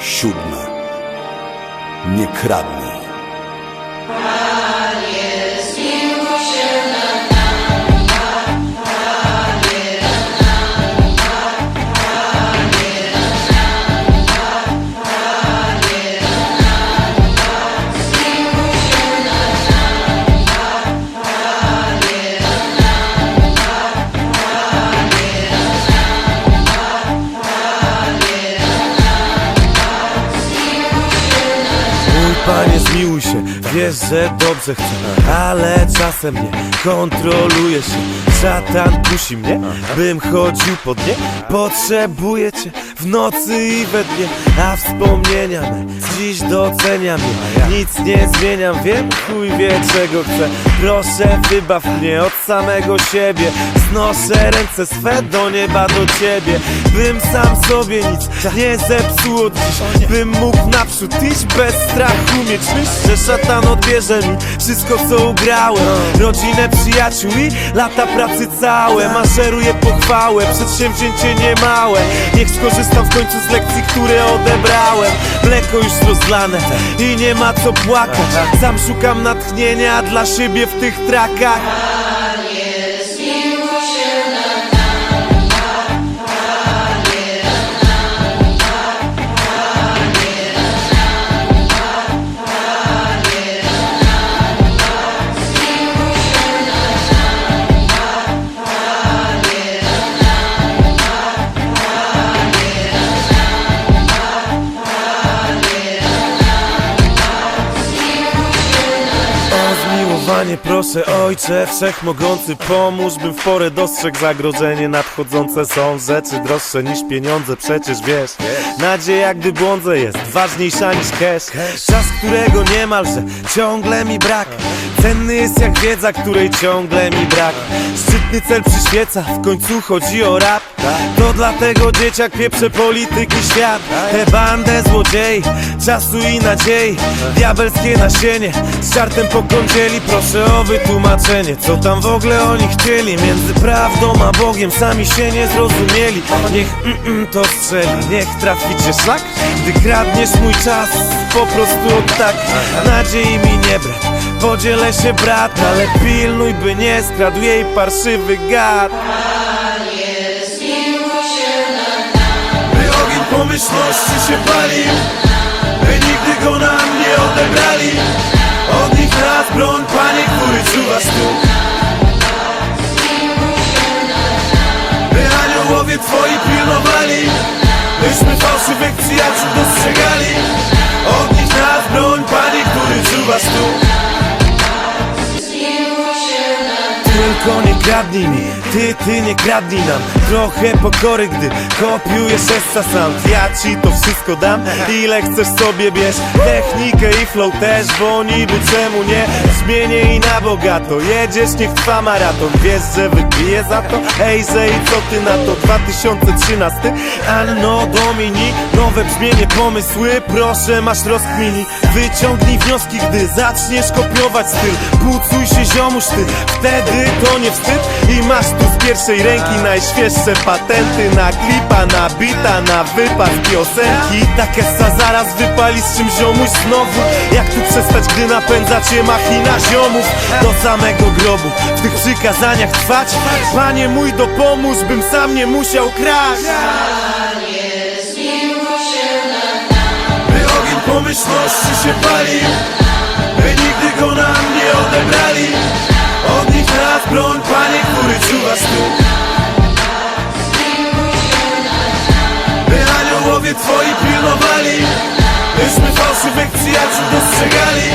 Siódme. Nie kradnij. Zmiłuj się, wiesz, że dobrze chcę Ale czasem nie kontroluję się. Szatan kusi mnie, bym chodził pod nie Potrzebuję cię w nocy i we dnie A wspomnienia me dziś doceniam je. Nic nie zmieniam, wiem, chuj wie czego chcę. Proszę wybaw mnie od samego siebie Znoszę ręce swe do nieba do ciebie Bym sam sobie nic nie zepsuł od dziś. Bym mógł naprzód iść bez strachu mieć myśl, że szatan odbierze mi Wszystko co ugrałem. Rodzinę, przyjaciół i lata pracy całe. Maszeruję pochwałę, przedsięwzięcie niemałe. Niech skorzystam w końcu z lekcji, które odebrałem. Mleko już rozlane i nie ma co płakać. Sam szukam natchnienia dla siebie w tych trakach O zmiłowanie proszę ojcze wszechmogący Pomóż bym w porę dostrzegł zagrożenie. Nadchodzące Są rzeczy droższe niż pieniądze przecież wiesz. Nadzieja gdy błądzę jest ważniejsza niż cash. Czas którego niemalże ciągle mi brak. Cenny jest jak wiedza której ciągle mi brak. Szczytny cel przyświeca w końcu chodzi o rap. To dlatego dzieciak pieprze polityki świat. Tę bandę złodziei czasu i nadziei. Diabelskie nasienie z czartem po kądzieli Proszę o wytłumaczenie, co tam w ogóle oni chcieli. Między prawdą a Bogiem sami się nie zrozumieli. Niech mm, mm, to strzeli, niech trafi cię szlak. Gdy kradniesz mój czas, po prostu od tak Nadziei mi nie brak, podzielę się brat Ale pilnuj by nie skradł jej parszywy gad. By ogień pomyślności się palił By nigdy go nam nie odebrali. Od broń, Panie, który czuwasz tu By aniołowie Twoi pilnowali Byśmy fałszywych przyjaciół kradnij mi, ty, ty nie kradnij nam. Trochę pokory, gdy kopiujesz Essa Ja ci to wszystko dam, ile chcesz sobie bierz. Technikę i flow też, bo niby czemu nie? Zmienię i na bogato, jedziesz niech trwa maraton. Wiesz, że wypiję za to? Ej, że i co ty na to? 2013 Anno Domini, nowe brzmienie, pomysły. Proszę, masz rozkmini. Wyciągnij wnioski, gdy zaczniesz kopiować styl. Pucuj się ziomuś ty, wtedy to nie wstyd I masz tu z pierwszej ręki najświeższe patenty Na klipa, na bita, na wypad piosenki. Tak essa zaraz wypali z czym ziomuś znowu. Jak tu przestać, gdy napędzacie machina ziomów? Do samego grobu, w tych przykazaniach trwać? Panie mój dopomóż, bym sam nie musiał kraść. Pomyślności się palił By nigdy go nam Twoi pilnowali Byśmy fałszywych przyjaciół dostrzegali.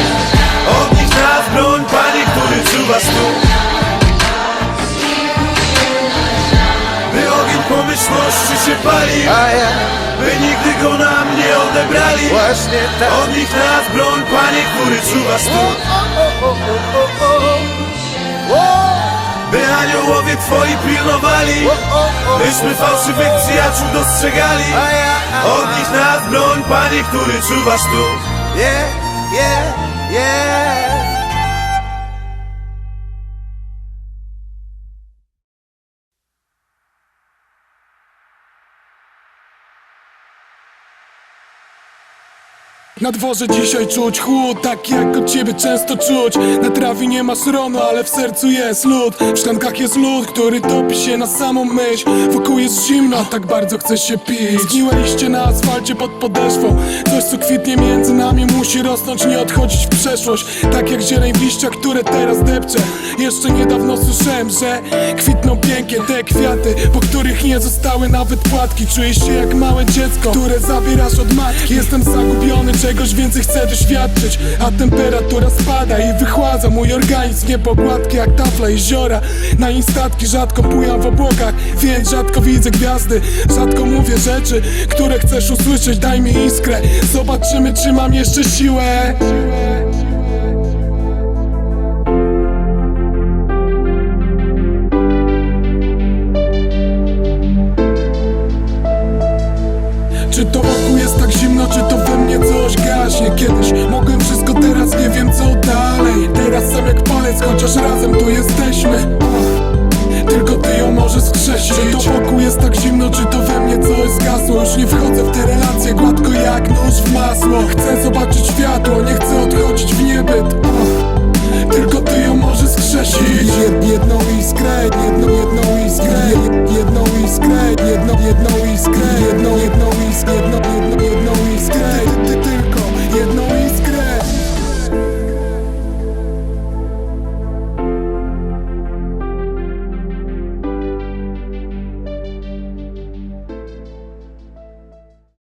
Od nich nas broń, Panie, który czuwasz tu By ogień pomyślności się palił By nigdy go nam nie odebrali. Tak. Od nich nas broń, Panie, który czuwasz tu Twoi pilnowali. Byśmy fałszywych przyjaciół dostrzegali. Od nich nas broń, Panie, który czuwasz tu. Yeah, yeah, yeah Na dworze dzisiaj czuć chłód, taki jak od ciebie często czuć. Na trawie nie masz ronu, ale w sercu jest lód. W szklankach jest lód, który topi się na samą myśl. Wokół jest zimno, tak bardzo chce się pić. Zgniłe liście na asfalcie pod podeszwą. Coś co kwitnie między nami musi rosnąć, nie odchodzić w przeszłość. Tak jak zieleń w które teraz depczę Jeszcze niedawno słyszałem, że kwitną pięknie te kwiaty Po których nie zostały nawet płatki. Czuję się jak małe dziecko, które zabierasz od matki. Jestem zagubiony, czegoś więcej chcę doświadczyć A temperatura spada i wychładza Mój organizm. Nie pogładki jak tafla jeziora. Na instatki rzadko pływam w obłokach Więc rzadko widzę gwiazdy. Rzadko mówię rzeczy, które chcesz usłyszeć. Daj mi iskrę, zobaczymy czy mam jeszcze siłę coś gaśnie Kiedyś. Mogłem wszystko, teraz nie wiem co dalej. Teraz sam jak palec, chociaż razem tu jesteśmy. Tylko ty ją możesz skrzesić. Czy to wokół jest tak zimno, czy to we mnie coś zgasło? Już nie wchodzę w te relacje gładko jak nóż w masło. Chcę zobaczyć światło, nie chcę odchodzić w